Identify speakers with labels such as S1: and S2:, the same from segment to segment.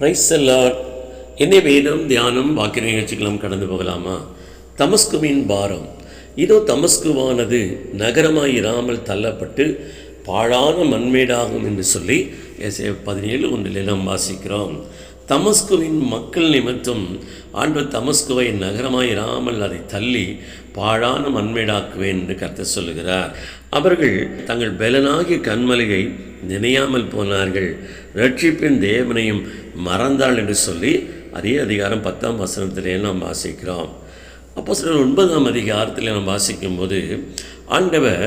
S1: Price Lord என்னை வேதம் தியானம் வாக்கிய நிகழ்ச்சிகளும் கடந்து போகலாமா? தமஸ்குவின் பாரம். இதோ தமஸ்குவானது நகரமாக இராமல் தள்ளப்பட்டு பாழான மண்மேடாகும் என்று சொல்லி எஸ்ஏ பதினேழு ஒன்றில் நாம் வாசிக்கிறோம். தமஸ்குவின் மக்கள் நிமித்தம் ஆண்டு தமஸ்குவை நகரமாய் இராமல் அதை தள்ளி பாழான மண்மேடாக்குவேன் என்று கருத்து சொல்லுகிறார். அவர்கள் தங்கள் பெலனாகிய கண்மலையை நினையாமல் போனார்கள். ரட்சிப்பின் தேவனையும் மறந்தாள் என்று சொல்லி அதே அதிகாரம் பத்தாம் வசனத்திலே நாம் வாசிக்கிறோம். அப்போ சில ஒன்பதாம் அதிகாரத்தில் நாம் வாசிக்கும்போது ஆண்டவர்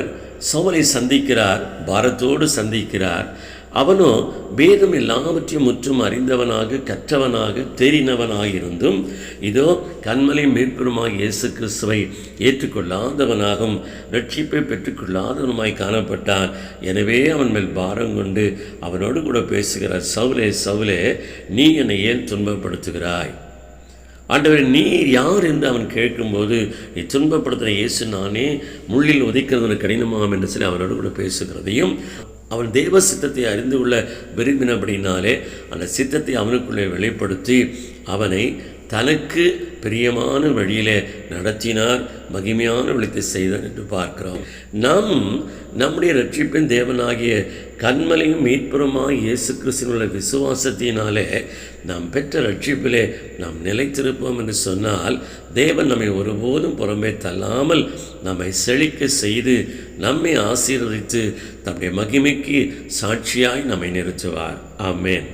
S1: சோமனை சந்திக்கிறார் பாரத்தோடு சந்திக்கிறார் அவனோ பேதம் எல்லாவற்றையும் முற்றும் அறிந்தவனாக கற்றவனாக தெரிந்தவனாக இருந்தும் இதோ கண்மலை மேற்பெருமாய் இயேசு கிறிஸ்துவை ஏற்றுக்கொள்ளாதவனாகவும் ரட்சிப்பை பெற்றுக்கொள்ளாதவனுமாய் காணப்பட்டான் எனவே அவன் மேல் பாரம் கொண்டு அவனோடு கூட பேசுகிறார் சவுலே சவுலே நீ என்னை ஏன் துன்பப்படுத்துகிறாய்? ஆண்டவர் நீர் யார் என்று அவன் கேட்கும்போது நீ இயேசு நானே முள்ளில் உதைக்கிறது கடினமாகும் என்று சொல்லி அவனோடு கூட பேசுகிறதையும் அவன் தெய்வ சித்தத்தை அறிந்து கொள்ள விரும்பினபடினாலே அந்த சித்தத்தை அவனுக்குள்ளே வெளிப்படுத்தி அவனை தனக்கு பிரியமான வழியில் நடத்தினார் மகிமையான விழித்தை செய்தார் என்று பார்க்கிறோம். நாம் நம்முடைய ரட்சிப்பின் தேவனாகிய கண்மலையும் மீட்புறமாக இயேசு கிறிஸ்துவினுள்ள விசுவாசத்தினாலே நாம் பெற்ற ரட்சிப்பிலே நாம் நிலைத்திருப்போம் என்று சொன்னால் தேவன் நம்மை ஒருபோதும் புறமே தள்ளாமல் நம்மை செழிக்க செய்து நம்மை ஆசீர்வதித்து தம்முடைய மகிமைக்கு சாட்சியாய் நம்மை நிறுத்துவார். ஆமேன்.